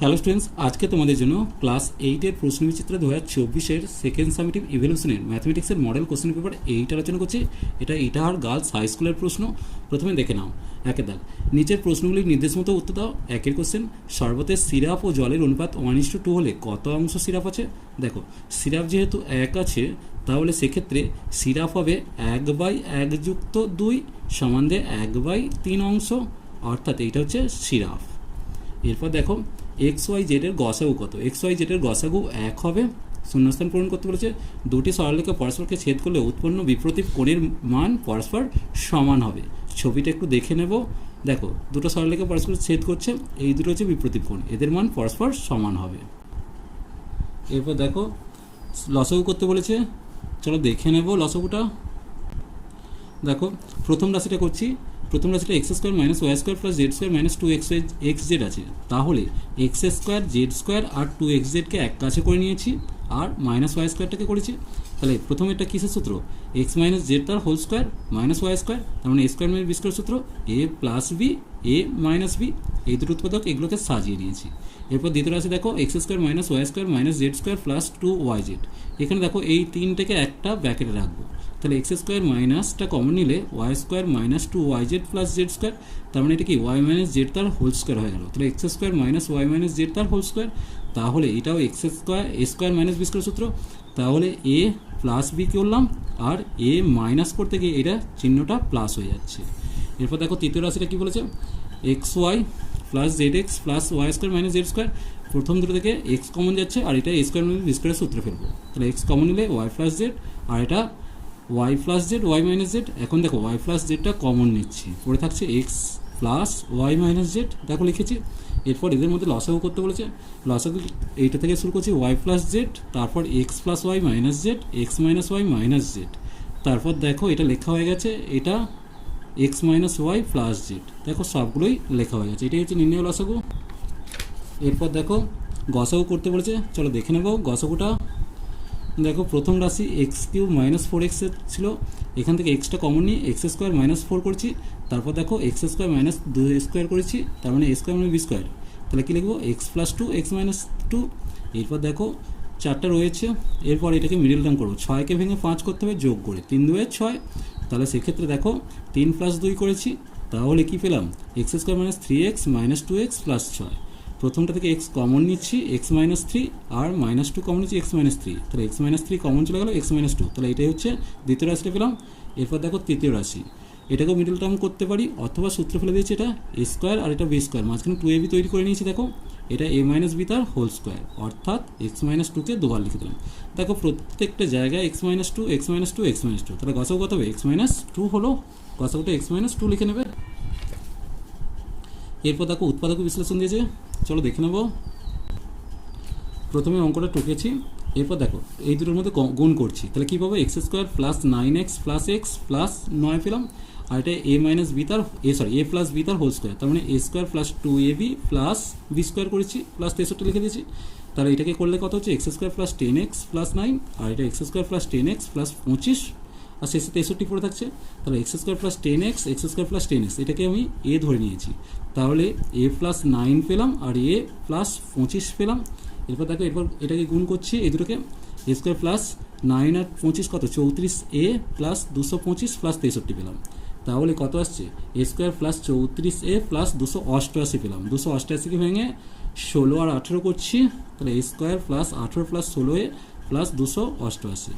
Hello students আজকে তোমাদের জন্য ক্লাস এইটের প্রশ্নবিচিত্র দু হাজার চব্বিশের সেকেন্ড সামিটিভ ইভলিউশনের ম্যাথমেটিক্সের মডেল কোশ্চেন পেপার এইট আলোচনা করছি। এটা ইটাহার গার্লস হাই স্কুলের প্রশ্ন। প্রথমে দেখে নাও। একে দাগ নিচের প্রশ্নগুলির নির্দেশ মতো উত্তর দাও। একের কোশ্চেন সর্বতের সিরাপ ও জলের অনুপাত ওয়ান ইস টু হলে কত অংশ সিরাপ আছে? দেখো, সিরাপ যেহেতু এক আছে, তাহলে সেক্ষেত্রে সিরাপ হবে এক বাই এক যুক্ত দুই সমান দিয়ে এক বাই তিন অংশ। অর্থাৎ এইটা হচ্ছে সিরাপ। এরপর দেখো এক্স ওয়াই জেডের গসাগু কত? এক্স ওয়াই জেডের গসাগু এক হবে, শূন্যস্থান পূরণ করতে বলেছে, দুটি সরলরেখা পরস্পরকে ছেদ করলে উৎপন্ন বিপ্রতীপ কোণের মান পরস্পর সমান হবে। ছবিটা একটু দেখে নেব। দেখো, দুটো সরলরেখা পরস্পর ছেদ করছে, এই দুটো হচ্ছে বিপ্রতীপ কোণ, এদের মান পরস্পর সমান হবে। এরপর দেখো, লসাগু করতে বলেছে, চলো দেখে নেব লসাগুটা। দেখো, প্রথম রাশিটা করছি প্রথম রাশিটা x square minus y square plus z square minus two x x z আছে। তাহলে এক্স স্কোয়ার জেড স্কোয়ার আর টু এক্স জেডকে এক কাছে করে নিয়েছি আর মাইনাস ওয়াই স্কোয়ারটাকে করেছি। তাহলে প্রথমে এটা কিসের সূত্র? এক্স মাইনাস জেড তার whole square minus y square তার মানে স্কোয়ার মাইনাস বি স্কোয়ার সূত্র। A plus b a minus b এই দুটো উৎপাদক এগুলোকে সাজিয়ে নিয়েছি। এরপর দ্বিতীয় রাশি দেখো x square minus y square minus z square plus two y z এখানে দেখো এই তিনটাকে একটা ব্যাকেটে রাখব। তাহলে এক্স স্কোয়ার মাইনাসটা কমন নিলে y square minus two y z plus z square তার মানে এটা কি ওয়াই মাইনাস জেড তার হোল স্কোয়ার হয়ে গেল। তাহলে x square minus y minus z তার হোল স্কোয়ার তাহলে এটাও x square a square minus b square সূত্র, তাহলে এ প্লাস বি করলাম? আর এ মাইনাস করতে গিয়ে এটা চিহ্নটা প্লাস হয়ে যাচ্ছে। এরপর দেখো তৃতীয় রাশিটা কী বলেছে? X y plus z x plus y square minus z square প্রথম দুটো থেকে এক্স কমন যাচ্ছে, আর এটা এ স্কোয়ার মাইনাস বি স্কোয়ারের সূত্রে ফেলব। তাহলে এক্স কমন নিলে ওয়াই প্লাস জেড আর এটা y plus z y minus z এখন দেখো ওয়াই প্লাস জেডটা কমন নিচ্ছি। পড়ে থাকছে x plus y minus z দেখো লিখেছি। এরপর এদের মধ্যে লসাগু করতে বলেছে। লসাগু এইটা থেকে শুরু করছি ওয়াই প্লাস জেড তারপর x plus y minus z x minus y minus z তারপর দেখো এটা লেখা হয়ে গেছে, এটা x minus y plus z দেখো সবগুলোই লেখা হয়ে গেছে। এটাই হচ্ছে নির্ণয় লসাগু। এরপর দেখো, গসাগু করতে বলেছে। চলো দেখে নেব গসাগুটা। দেখো, প্রথম রাশি x cube minus four x ছিল। এখান থেকে এক্সটা কমন নিয়ে এক্স স্কোয়ার মাইনাস ফোর করছি। তারপর দেখো এক্স স্কোয়ার মাইনাস দু স্কোয়ার করেছি, তার মানে স্কোয়ার মানে বি স্কোয়ার তাহলে কী লিখব? X plus two x minus two এরপর দেখো, চারটা রয়েছে। এরপর এটাকে মিডিল টার্ম করব। ছয়কে ভেঙে পাঁচ করতে হবে, যোগ করে। তিন দুয়ে ছয়। তাহলে সেক্ষেত্রে দেখো, তিন প্লাস দুই করেছি। তাহলে কী পেলাম? X square minus three x minus two x plus ছয়। প্রথমটা থেকে এক্স কমন নিচ্ছি এক্স মাইনাস থ্রি আর মাইনাস টু কমন নিচ্ছি এক্স মাইনাস থ্রি তাহলে এক্স মাইনাস থ্রি কমন চলে গেলো এক্স মাইনাস টু তাহলে এটাই হচ্ছে দ্বিতীয় রাশিটা পেলাম এরপর দেখো তৃতীয় রাশি এটাকেও মিডল টার্ম করতে পারি অথবা সূত্র ফেলে দিয়েছি এটা এ স্কোয়ার আর এটা বি স্কোয়ার মাঝখানে টু এ বি তৈরি করে নিয়েছি দেখো এটা এ মাইনাস বি তার হোল স্কোয়ার অর্থাৎ এক্স মাইনাস টুকে দুবার লিখে দিলাম দেখো প্রত্যেকটা জায়গায় x minus two x minus two x minus two তাহলে গসাও কত হবে এক্স মাইনাস টু হলো গসাউটা এক্স মাইনাস টু লিখে নেবে এরপর দেখো উৎপাদক বিশ্লেষণ দিয়েছে চলো দেখে নেব। প্রথমে অঙ্কটা টুকেছি, এরপর দেখো, এই দুটোর মধ্যে গুণ করছি। তাহলে কী পাবো? X square plus nine x plus x plus নয় পেলাম, আর এটা এ মাইনাস বি তার a sorry a plus b তার হোল স্কোয়ার তার মানে a square plus two a b plus b square করেছি প্লাস তেষট্টি লিখে দিয়েছি। তাহলে এটাকে করলে কত হচ্ছে? X square plus ten x plus nine আর এটা x square plus ten x plus পঁচিশ আর শেষে তেষট্টি পড়ে থাকছে, তাহলে x square plus ten x x square plus ten x এটাকে আমি এ ধরে নিয়েছি। তাহলে এ প্লাস নাইন পেলাম আর এ প্লাস পঁচিশ পেলাম। এরপর দেখো, এরপর এটাকে গুণ করছি, এই দুটোকে। এ স্কোয়ার প্লাস নাইন আর পঁচিশ কত? চৌত্রিশ এ প্লাস দুশো পঁচিশ প্লাস তেষট্টি পেলাম। তাহলে কত আসছে? এ স্কোয়ার প্লাস চৌত্রিশ এ প্লাস দুশো অষ্টআশি পেলাম। দুশো অষ্টআশিকে ভেঙে ষোলো আর আঠেরো করছি, তাহলে এ স্কোয়ার প্লাস আঠেরো প্লাস ষোলো এ প্লাস দুশো অষ্টআশি।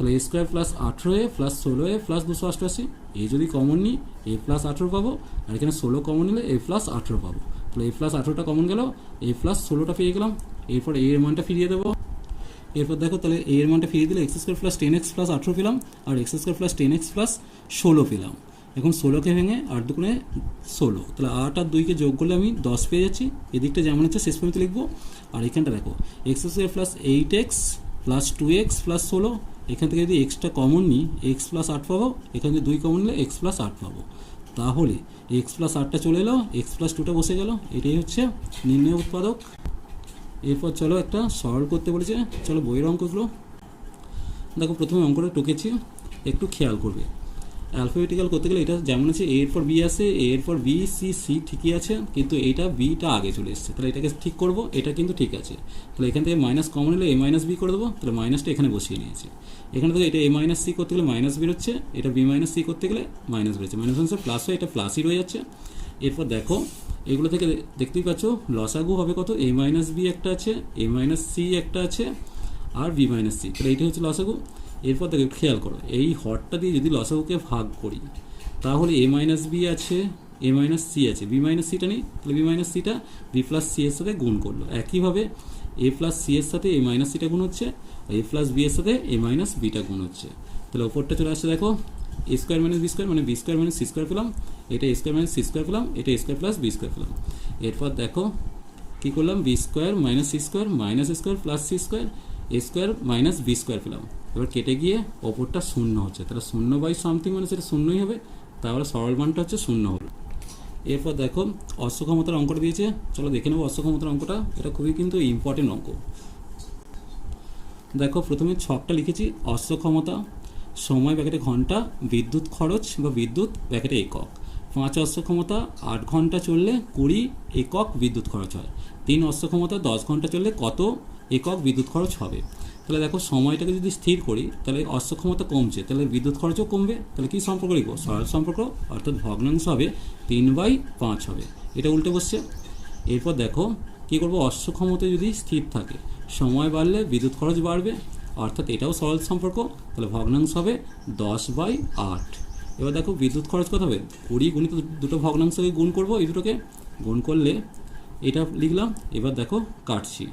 তাহলে এ স্কোয়ার প্লাস আঠেরো এ প্লাস ষোলো এ প্লাস দুশো অষ্টআশি। এ যদি কমন নিই এ প্লাস আঠেরো পাবো, আর এখানে ষোলো কমন নিলে এ প্লাস আঠেরো পাবো। তাহলে এ প্লাস আঠেরোটা কমন গেল এ প্লাস ষোলোটা পেয়ে গেলাম, এরপর এ এর মানটা ফিরিয়ে দেবো। এরপর দেখো তাহলে এ এর মানটা ফিরিয়ে দিলে x square plus ten x plus আঠেরো পেলাম, আর x square plus ten x plus ষোলো পেলাম। এখন ষোলোকে ভেঙে আট দুগুণে ষোলো। তাহলে আট আর দুইকে যোগ করলে আমি দশ পেয়ে যাচ্ছি। এদিকটা যেমন হচ্ছে, শেষ পর্যন্ত লিখব। আর এখানটা দেখো x square plus eight x plus two x plus ষোলো এখান থেকে যদি এক্সটা কমন নিই এক্স প্লাস আট পাবো, এখান থেকে দুই কমন নিলে এক্স প্লাস আট পাবো। তাহলে এক্স প্লাস আটটা চলে এলো এক্স প্লাস টুটা বসে গেল। এটাই হচ্ছে নির্ণয় উৎপাদক। এরপর চলো একটা সরল করতে বলেছে চলো বইয়ের অঙ্কগুলো। দেখো, প্রথমে অঙ্কটা টুকেছি, একটু খেয়াল করবে। অ্যালফাবেটিক্যাল করতে গেলে এটা যেমন আছে এর পর বি আছে এর পর বি সি সি ঠিকই আছে, কিন্তু এইটা বিটা আগে চলে এসছে। তাহলে এটাকে ঠিক করব, এটা কিন্তু ঠিক আছে। তাহলে এখান থেকে মাইনাস কমন হলে এ মাইনাস বি করে দেবো, তাহলে মাইনাসটা এখানে বসিয়ে নিয়েছি। এখানে থেকে এটা এ মাইনাস সি করতে গেলে মাইনাস বেরোচ্ছে এটা বি মাইনাস সি করতে গেলে মাইনাস বেরোচ্ছে মাইনাস মাইনাস প্লাস হয় এটা প্লাসই রয়ে যাচ্ছে। এরপর দেখো, এগুলো থেকে দেখতেই পাচ্ছ, লসাগু হবে কত? এ মাইনাস বি একটা আছে এ মাইনাস সি একটা আছে, আর বি মাইনাস সি তাহলে এইটা হচ্ছে লসাগু। এরপর দেখো খেয়াল করো, এই হরটা দিয়ে যদি লসাগুকে ভাগ করি, তাহলে এ মাইনাস বি আছে এ মাইনাস সি আছে বি মাইনাস সিটা নেই, তাহলে বি মাইনাস সিটা বি প্লাস সি এর সাথে গুণ করল। একইভাবে এ প্লাস সি এর সাথে এ মাইনাস সিটা গুণ হচ্ছে, আর এ প্লাস বি এর সাথে এ মাইনাস বিটা গুণ হচ্ছে। তাহলে ওপরটা চলে আসছে দেখো a square minus b square মানে b square minus c square পেলাম, এটা স্কোয়ার মাইনাস সি স্কোয়ার পেলাম, এটা স্কোয়ার প্লাস বি স্কোয়ার পেলাম। এরপর দেখো, কী করলাম? B square minus c square minus square plus c square a square minus b square পেলাম। এবার কেটে গিয়ে ওপরটা শূন্য হচ্ছে। তাহলে শূন্য বাই সামথিং মানে সেটা শূন্যই হবে। তাহলে সরল মানটা হচ্ছে শূন্য হবে। এরপর দেখো, অশ্বক্ষমতার অঙ্কটা দিয়েছে। চলো দেখে নেব অশ্বক্ষমতার অঙ্কটা। এটা খুবই কিন্তু ইম্পর্টেন্ট অঙ্ক। দেখো, প্রথমে ছকটা লিখেছি, অশ্বক্ষমতা, সময় ব্যাকেটে ঘণ্টা, বিদ্যুৎ খরচ বা বিদ্যুৎ ব্যাকেটে একক। পাঁচ অশ্বক্ষমতা, আট ঘণ্টা চললে কুড়ি, একক বিদ্যুৎ খরচ হয়। তিন অশ্বক্ষমতা, দশ ঘণ্টা চললে কত, একক বিদ্যুৎ খরচ হবে। তাহলে দেখো সময়টাকে যদি স্থির করি, তাহলে অশ্বক্ষমতা কমছে, তাহলে বিদ্যুৎ খরচও কমবে, তাহলে কী সম্পর্ক লিখব? সরল সম্পর্ক, অর্থাৎ ভগ্নাংশ হবে তিন বাই পাঁচ হবে। এটা উল্টে বসছে। এরপর দেখো কী করব? অশ্বক্ষমতা যদি স্থির থাকে, সময় বাড়লে বিদ্যুৎ খরচ বাড়বে, অর্থাৎ এটাও সরল সম্পর্ক, তাহলে ভগ্নাংশ হবে দশ বাই আট। এবার দেখো বিদ্যুৎ খরচ কত হবে? কুড়ি গুণিত দুটো ভগ্নাংশকে গুণ করব এই দুটোকে, গুণ করলে এটা লিখলাম, এবার দেখো কাটছি।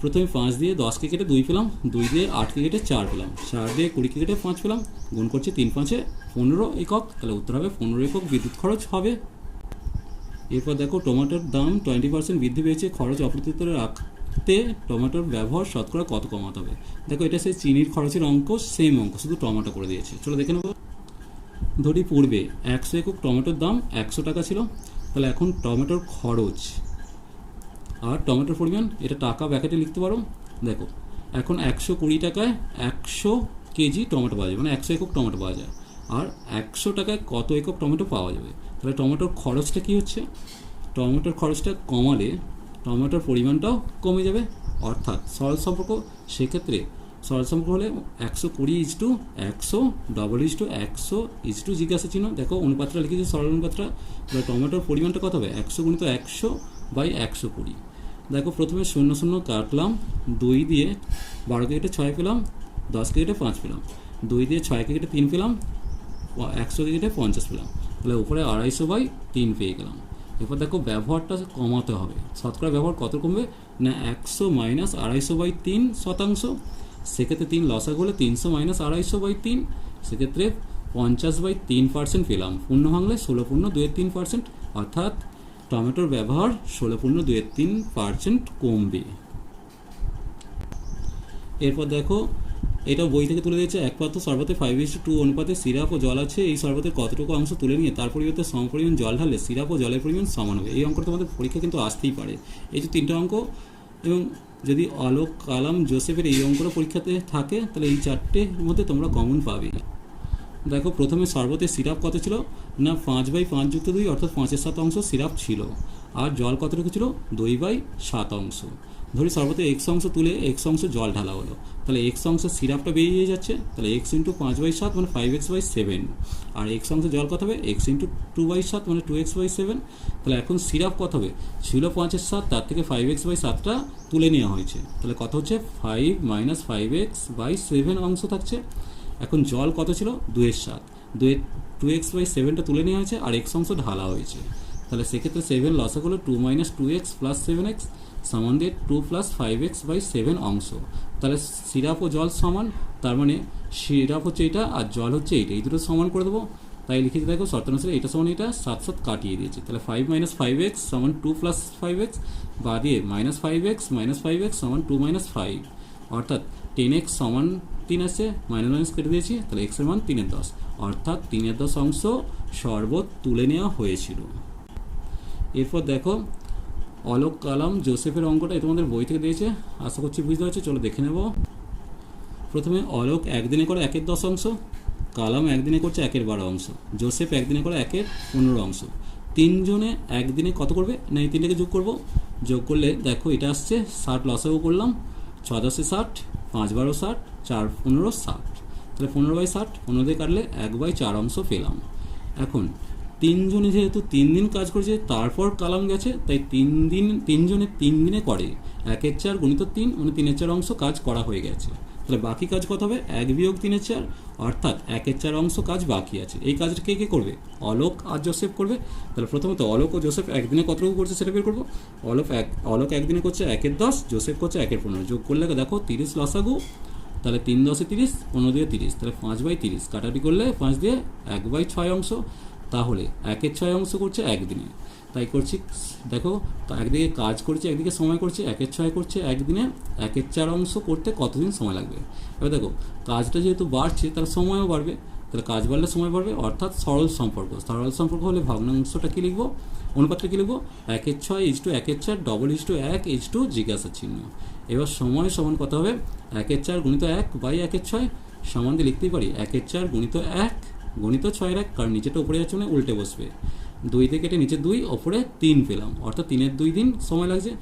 প্রথমে পাঁচ দিয়ে দশকে কেটে দুই পেলাম, দুই দিয়ে আট কেটে চার পেলাম, চার দিয়ে কুড়ি কেটে পাঁচ পেলাম, গুণ করছে তিন পাঁচে পনেরো একক, তাহলে উত্তর হবে পনেরো একক বিদ্যুৎ খরচ হবে। এরপর দেখো টমেটোর দাম টোয়েন্টি পার্সেন্ট বৃদ্ধি পেয়েছে, খরচ অপ্রতিত রাখতে টমেটোর ব্যবহার শতকরা কত কমাতে হবে? দেখো এটা সেই চিনির খরচের অঙ্ক সেম অঙ্ক শুধু টমেটো করে দিয়েছে। চলো দেখে নেব। ধরি পূর্বে, একশো একক টমেটোর দাম একশো টাকা ছিল, তাহলে এখন টমেটোর খরচ আর টমেটোর পরিমাণ এটা টাকা ব্যাকেটে লিখতে পারো। দেখো, এখন একশো কুড়ি টাকায় একশো কেজি টমেটো পাওয়া যায় মানে একশো একক টমেটো পাওয়া যায়। আর একশো টাকায় কত একক টমেটো পাওয়া যাবে? তাহলে টমেটোর খরচটা কী হচ্ছে? টমেটোর খরচটা কমালে টমেটোর পরিমাণটাও কমে যাবে। অর্থাৎ সরল সম্পর্ক, সেক্ষেত্রে সরল সম্পর্ক হলে একশো কুড়ি ইজ টু একশো, ডবল ইজ টু একশো, ইজ টু জিজ্ঞাসা চিহ্ন। দেখো, অনুপাতটা লিখেছি সরল অনুপাতটা। টমেটোর পরিমাণটা কত হবে? একশো গুণিত একশো বাই একশো কুড়ি। দেখো প্রথমে শূন্য শূন্য কাটলাম, দুই দিয়ে বারোকে কেটে ছয় পেলাম দশকে কেটে পাঁচ পেলাম, দুই দিয়ে ছয়কে কেটে তিন পেলাম একশোকে কেটে পঞ্চাশ পেলাম। তাহলে উপরে আড়াইশো বাই তিন পেয়ে গেলাম। এরপর দেখো ব্যবহারটা কমাতে হবে। শতকরা ব্যবহার কত কমবে? না, একশো মাইনাস আড়াইশো বাই তিন শতাংশ। সেক্ষেত্রে তিন লসাগ হলে তিনশো মাইনাস আড়াইশো বাই তিন। সেক্ষেত্রে পঞ্চাশ বাই তিন পার্সেন্ট পেলাম। পূর্ণ ভাঙলে ষোলো পূর্ণ দুয়ের তিন পার্সেন্ট অর্থাৎ টমেটোর ব্যবহার ষোলো পূর্ণ দুয়ের তিন পার্সেন্ট কমবে। এরপর দেখো এটা বই থেকে তুলে দিয়েছে এক পাত্র শরবতে ফাইভ ইস টু অনুপাতে সিরাপ ও জল আছে, এই শরবতের কতটুকু অংশ তুলে নিয়ে তার পরিবর্তে সম পরিমাণ জল ঢালে সিরাপ ও জলের পরিমাণ সমান হবে। এই অঙ্কটা তোমাদের পরীক্ষা কিন্তু আসতেই পারে। এই যে তিনটা অঙ্ক, এবং যদি অলোক কালাম, জোসেফের এই অঙ্কটা পরীক্ষাতে থাকে, তাহলে এই চারটের মধ্যে তোমরা কমন পাবে। দেখো, প্রথমে শরবতের সিরাপ কত ছিল? না, পাঁচ বাই পাঁচ যুক্ত দুই, অর্থাৎ পাঁচের সাত অংশ সিরাপ ছিল। আর জল কতটুকু ছিল? দুই বাই সাত অংশ। ধরি সর্বতে এক্স অংশ তুলে এক্স অংশ জল ঢালা হলো। তাহলে এক্স অংশ সিরাপটা বেরিয়ে যাচ্ছে। তাহলে এক্স ইন্টু পাঁচ বাই সাত মানে ফাইভ এক্স বাই সেভেন আর এক্স অংশ জল কত হবে? এক্স ইন্টু টু বাই সাত মানে টু এক্স বাই সেভেন তাহলে এখন সিরাপ কত হবে? ছিল পাঁচের সাত, তার থেকে ফাইভ এক্স বাই সাতটা তুলে নেওয়া হয়েছে। তাহলে কত হচ্ছে? Five minus five x by seven অংশ থাকছে। এখন জল কত ছিল? দুয়ের সাত। দুয়ের টু এক্স বাই সেভেনটা তুলে নেওয়া হয়েছে আর এক্স অংশ ঢালা হয়েছে। তাহলে সেক্ষেত্রে সেভেন লসে হলো two minus two x plus seven x সমান দিয়ে two plus five x by seven অংশ। তাহলে সিরাপ ও জল সমান, তার মানে সিরাপ হচ্ছে এটা আর জল হচ্ছে এইটা। এই দুটো সমান করে দেবো। তাই লিখেছি দেখো শর্তানুসারে এটা সমান এটা সাত সাত কাটিয়ে দিয়েছে। তাহলে ফাইভ মাইনাস ফাইভ এক্স সমান টু প্লাস ফাইভ এক্স বা দিয়ে minus five x minus five x সমান টু মাইনাস ফাইভ অর্থাৎ টেন এক্স সমান তিন আছে মাইনাস মাইনাস কেটে দিয়েছি, তাহলে এক্সের মান তিনের দশ। অর্থাৎ তিনের দশ অংশ শরবত তুলে নেওয়া হয়েছিল। এরপর দেখো, অলোক কালাম জোসেফের অঙ্কটা তোমাদের বই থেকে দিয়েছে, আশা করছি বুঝতে পারছ, চলো দেখে নেব। প্রথমে অলোক একদিনে করে একের দশ অংশ, কালাম একদিনে করছে একের বারো অংশ, জোসেফ একদিনে করে একের পনেরো অংশ। তিনজনে একদিনে কত করবে? না, এই তিনটাকে যোগ করব। যোগ করলে দেখো, এটা আসছে, ষাট লসেও করলাম, ছ দশে ষাট পাঁচ বারো ষাট চার পনেরো ষাট। তাহলে পনেরো বাই ষাট, পনেরো দিয়ে কাটলে এক বাই চার অংশ পেলাম। এখন, তিনজনে যেহেতু তিন দিন কাজ করেছে, তারপর কালাম গেছে, তাই তিন দিন, তিনজনে তিন দিনে করে। একের চার গণিত তিন মানে তিনের চার অংশ কাজ করা হয়ে গেছে। তাহলে বাকি কাজ কত হবে? এক বিয়োগ তিনের চার, অর্থাৎ একের চার অংশ কাজ বাকি আছে। এই কাজটা কে কে করবে? অলোক আর জোসেফ করবে। তাহলে প্রথমত অলোক ও জোসেফ একদিনে কতটুকু করছে সেটা বের করব। অলোক এক, অলোক একদিনে করছে একের দশ, জোসেফ করছে একের পনেরো। যোগ করলে দেখো, তিরিশ লসাগু, তাহলে তিন দশে তিরিশ, পনেরো দিয়ে তিরিশ, তাহলে পাঁচ বাই তিরিশ। কাটাটি করলে পাঁচ দিয়ে এক বাই ছয় অংশ। তাহলে একের ছয় অংশ করছে একদিনে। তাই করছি, দেখো একদিকে কাজ করছে, একদিকে সময় করছে, একের ছয় করছে, একদিনে একের চার অংশ করতে কতদিন সময় লাগবে? এবার দেখো, কাজটা যেহেতু বাড়ছে তার সময়ও বাড়বে। তাহলে কাজ বাড়লে সময় বাড়বে, অর্থাৎ সরল সম্পর্ক। সরল সম্পর্ক হলে ভগ্নাংশটা কী লিখব? অনুপাতটা কী লিখব? একের ছয় এইচ টু একের চার ডবল এইচ টু এক এইচ টু জিজ্ঞাসা চিহ্ন। এবার সময় সমান কত হবে? একের চার গুণিত এক বাই একের ছয়, সমান দিয়ে লিখতেই পারি, একের চার গুণিত এক গণিত ছয় এক কারণ নিচেটা উপরে যাচ্ছে মানে উল্টে বসবে। দুই থেকে কেটে নিচে দুই, ওপরে তিন পেলাম। অর্থাৎ তিনের দুই দিন সময় লাগছে।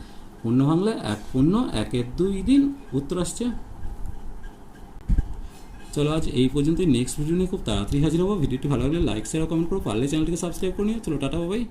পূর্ণ ভাঙলে এক পূর্ণ, একের দুই দিন উত্তর আসছে। চলো আজ এই পর্যন্তই। নেক্সট ভিডিও নিয়ে খুব তাড়াতাড়ি হাজির হব। ভিডিওটি ভালো লাগলে লাইক শেয়ার কমেন্ট করো। পারলে চ্যানেলটিকে সাবস্ক্রাইব করে নিও। চলো, টাটা বাবাই